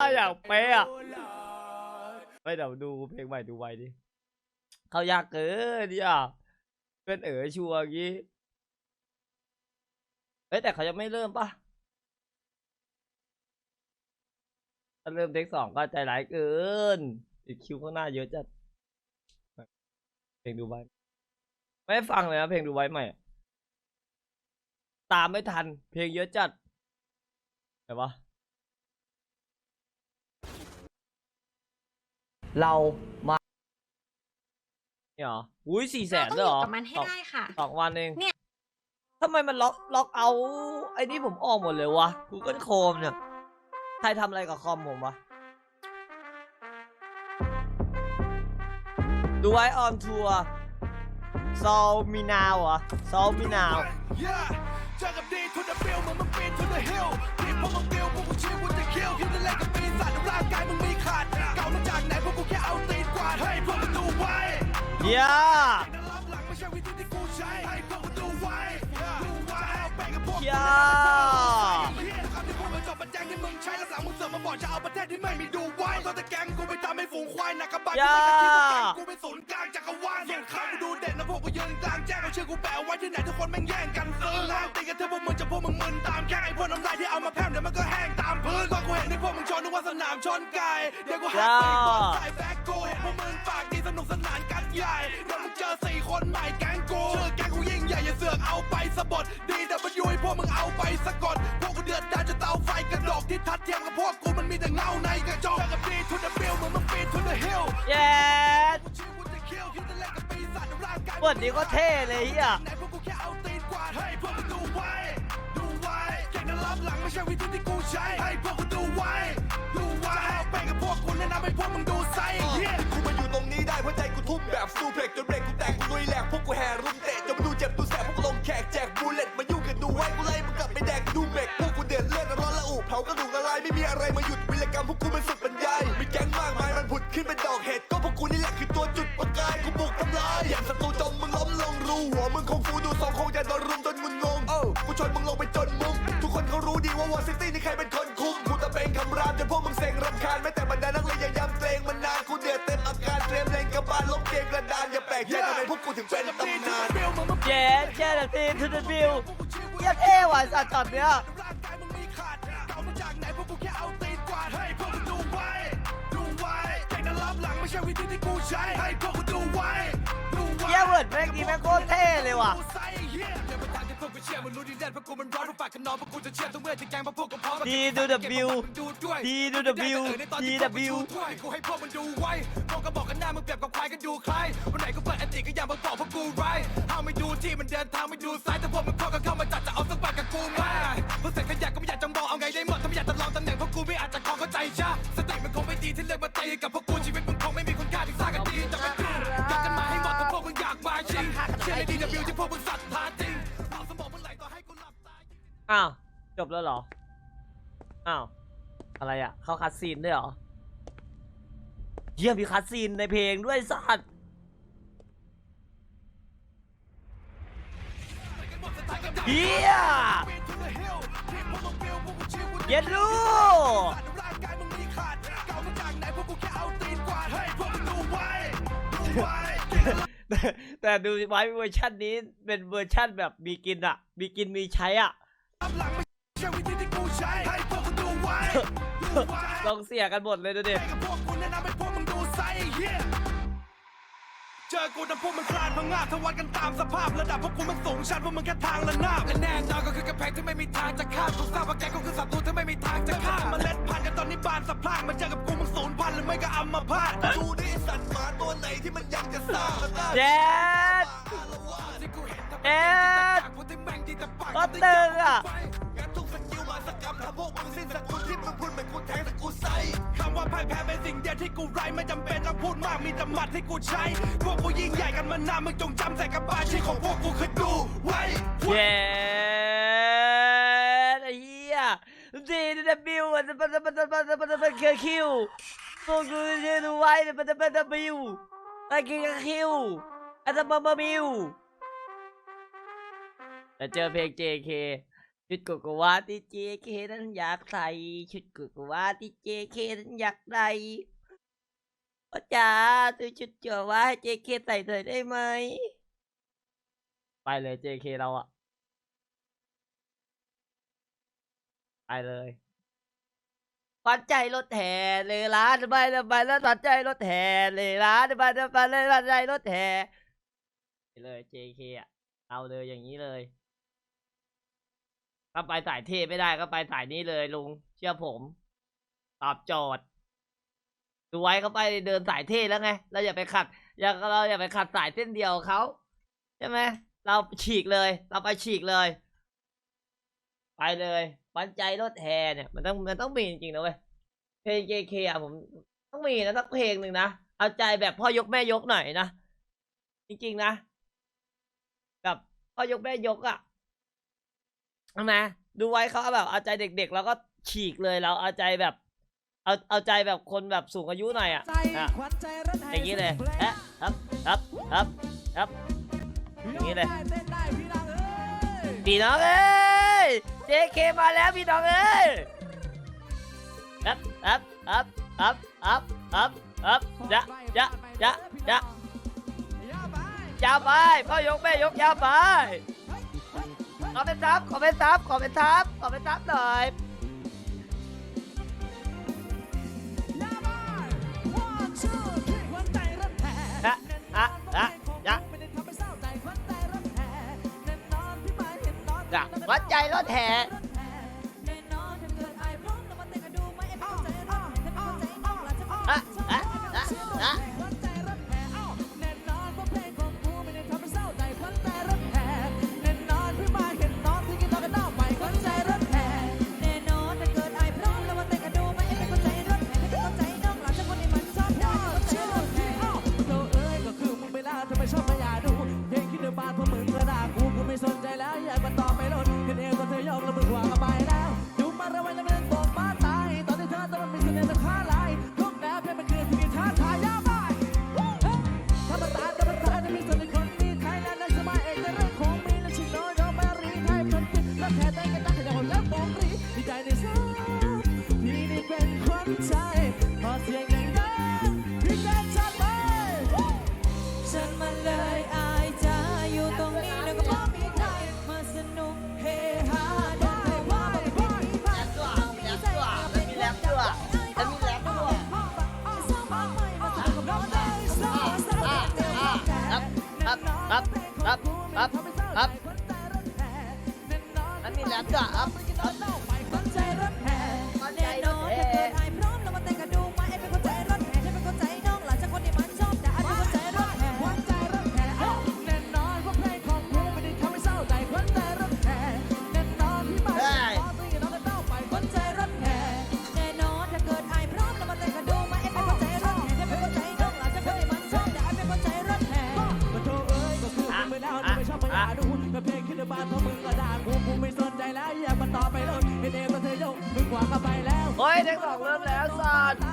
อย่างเป๊ะอะไปเดี๋ยวดูเพลงใหม่ดูไว้ดิเขายากเกินเนี่ยเป็นเอ๋อชัวร์อย่างงี้เอ้ยแต่เขายังไม่เริ่มปะถ้าเริ่มเทคสองก็ใจร้ายเกิน อีกคิวข้างหน้าเยอะจัดเพลงดูไว้ไม่ได้ฟังเลยนะเพลงดูไว้ใหม่อะตามไม่ทัน เพลงเยอะจัดแต่ว่า เรามาเนี่ยเหรออุ้ยสี่แสนเราเลยเหรอต้องอยู่กับมันให้สองได้ค่ะ สองวันเองเนี่ย ทำไมมันล็อกล็อกเอาไอ้นี่ผมออกหมดเลยวะ Google Chrome เนี่ย ใครทำอะไรกับคอมผมวะ ดูไว้ออนทัวร์ซอลมีนาวเหรอซอลมีนาว Yeah เจอกับดีทุนเดบิลมึงมันปีนทุนเดฮิลรีบพวกมึงบิลพวกกูชีวุฒิคิวคิดจะเล่นกับปีศาจร่างกายมึงมีขาดเก่ามาจากไหนพวกกูแค่เอาตีนกวาดให้พวกมึงดูไว้เย้แต่รับหลังไม่ใช่วิธีที่กูใช้ให้พวกมึงดูไว้ดูไว้เอาไปกับพวกเย้เฮียคำที่พูดมันจบมันแจ้งที่มึงใช้แล้วหลังมึงเสริมมาบอกจะเอาประเทศที่ไม่มีดูไว้ตอนแต่แก๊งกูไปทำให้ฝูงควายหนักกระบาดที่ไม่กระคิดว่าแก๊งกูเป็นศูนย์กลางจักร กูยืนกลางแจ้งเอาชื่อกูแปะไว้ที่ไหนทุกคนแม่งแย่งกันซื้อแล้วตีกันเถอะพวกมึงจะพวกมึงมึนตามแค่ไอ้พวกน้ำลายที่เอามาแพร่มเดี๋ยวมันก็แห้งตามพื้นตอนกูเห็นที่พวกมึงชนนึกว่าสนามชนไก่เดี๋ยวกูหักไปบอลใส่แบ็คกูเห็นพวกมึงปากดีสนุกสนานกันใหญ่เดี๋ยวมึง นี้ก็เท่เลยเฮียไหนพวกกูแค่เอากวาดให้พวกมึงดูไว้ดูไว้แค่นั้นรับหลังไม่ใช่วิธีที่กูใช้ให้พวกกูดูไว้ดูไว้เอาไปกับพวกกูแนะนำให้พวกมึงดูไซเหี้ยกูมาอยู่ตรงนี้ได้เพราะใจกูทุ่มแบบซูเพล็กจนเบรกกูแตกกูลุยแหลกพวกกูแห่รุมเตะจนมาดูเจ็บดูแสบพวกกูลงแขกแจกบูเลตมายุ่งกันดูไว้กูไล่มึงกลับไปแดกดูเบรกพวกกูเดือดเลือดร้อนละอุเผากระดูกละลายไม่มีอะไรมาหยุดวิรกรรมพวกกูมันสุดบรรยายมีแก๊งมากมายมันผุดขึ้นเป็นดอกเห็ดก็ ช่วิธีที่กูใช้ให้พวกมึงดูไว้ดูไว้เยี่ยเวิร์ดแม่งดีแม่งโคตรเท่เลยว่ะ วกกูเชื่อมึงรู้ดีแน่เพราะกูมันร้อนเพราะปากขนองเพราะกูจะเชื่อทุกเมื่อที่แกงเพราะพวกกูพร้อมดีดู W ดูด้วยดีดู W ดี W กูให้พวกมันดูไว้พวกก็บอกกันหน้ามึงเปรียบกับควายกันดูใครวันไหนกูเปิดอันติก็อย่ามาบอกพวกกูไรเอาไม่ดูที่มันเดินทางไม่ดูซ้ายแต่พวกมันเข้ากันเข้ามาจัดจะเอาสักบาทกับกูไหมพวกเสร็จขยะก็ไม่อยากจะมองเอาไงได้หมดถ้าไม่อยากจะลองตำแหน่งพวกกูไม่อาจจะคล้องเข้าใจใช่สติมันคงไม่ดีที่เลือกมาตีกับพวก อ้าว จบแล้วเหรอ อ้าว อะไรอะ เข้าคัดซีนด้วยเหรอ เยี่ยมมีคัดซีนในเพลงด้วยสัตว์เฮียเย็นลูกแต่ดูไว้เวอร์ชันนี้เป็นเวอร์ชันแบบมีกินอะ มีกินมีใช้อะ ลังไม่ใช่วิธีที่กูใช้ให้พวกมึงดูไว้ดูไว้ลองเสียกันหมดเลยดูดิให้กับพวกกูแนะนำให้พวกมึงดูไซส์เหี้ยเจอกูนะพวกมึงคลานพังงาบทวัดกันตามสภาพระดับพวกกูมันสูงชันพวกมึงแค่ทางละนาบและแน่นอนก็คือกระแพงที่ไม่มีทางจะข้ามกูทราบว่าแกก็คือศัตรูที่ไม่มีทางจะข้ามเมล็ดพันธุ์กันตอนนี้บานสะพรั่งมาเจอกับกูมึงสูญพันธุ์หรือไม่ก็อัมพาตดูดิสัตว์หมาตัวไหนที่มันอยากจะซ่าเจ็ดเอ็ด ก็ตึงอะงั้นทุกสกิลมาสกรรมทำพวกมึงสิ้นสกุลที่มึงพูดเหมือนกูแทงแต่กูใส่คำว่าพ่ายแพ้เป็นสิ่งเดียวที่กูไร้ไม่จำเป็นต้องพูดมากมีแต่หมัดที่กูใช้ พวกกูยิ่งใหญ่กันมานานมึงจงจำใส่กับบาชีของพวกกูคือดูไว้เย้ไอ้เหี้ยดีนะบิวมันมันมันมันมันมันมันคือคิวพวกกูจะดูไว้มันมันมันบิวไอ้คือคิวไอ้จะมามาบิว แต่เจอเพลง JK ชุดกโกวาที่เจเคนั้นอยากใส่ ชุดกโกวาที่เจเคนั้นอยากได้พ่อจ๋าซื้อชุดโกโกวาให้เจเคใส่หน่อยได้ไหม ไปเลยเจเราอะไปเลยปันใจรถแห่เลยร้านไปแล้วไปแล้วปันใจรถแห่เลยร้านไปแล้วไปแล้วปันใจรถแห่ไปเลยเจเคอะเอาเลยอย่างนี้เลย ถ้าไปสายเทไม่ได้ก็ไปสายนี้เลยลุง เชื่อผมตอบโจทย์ดูไว้เขาไปเดินสายเทแล้วไง เราอย่าไปขัด อย่าเราอย่าไปขัดสายเส้นเดียวเขาใช่ไหมเราฉีกเลย เราไปฉีกเลย ไปเลยปันใจรถแห่เนี่ยมันต้องมันต้องมีจริงๆนะเว้ยเพลง JK อะผมต้องมีนะสักเพลงหนึ่งนะเอาใจแบบพ่อยกแม่ยกหน่อยนะจริงๆนะแบบพ่อยกแม่ยกอะ ใช่ไหมดูไว้เขาแบบเอาใจเด็กๆ แล้วก็ฉีกเลยเราเอาใจแบบเอาเอาใจแบบคนแบบสูงอายุหน่อยอะใจอะขวัญใจรถไทอย่างนี้เลยเอ๊ะครับครับครับครับอย่างนี้เลยได้เต้นได้พี่น้องเอ้ยพี่น้องเอ้ย JK มาแล้วพี่น้องเอ้ยครับครับครับครับครับครับครับจะจะจะจะอย่าไปยาวไปพ่อยกแม่ยกยาวไปข อเป็นซับขอเป็นซับขอเป็นซับขอเป็นซับหน่อยอย่าไป One two three ขวัญใจรถแห่อะอะอะยะไม่ได้ทำให้เศ แล้วมีแรปด้วยครับครับครับครับครับมันมีแรปด้วยครับ เฮ้ยเด็กสองเริ่มแล้วสัตว์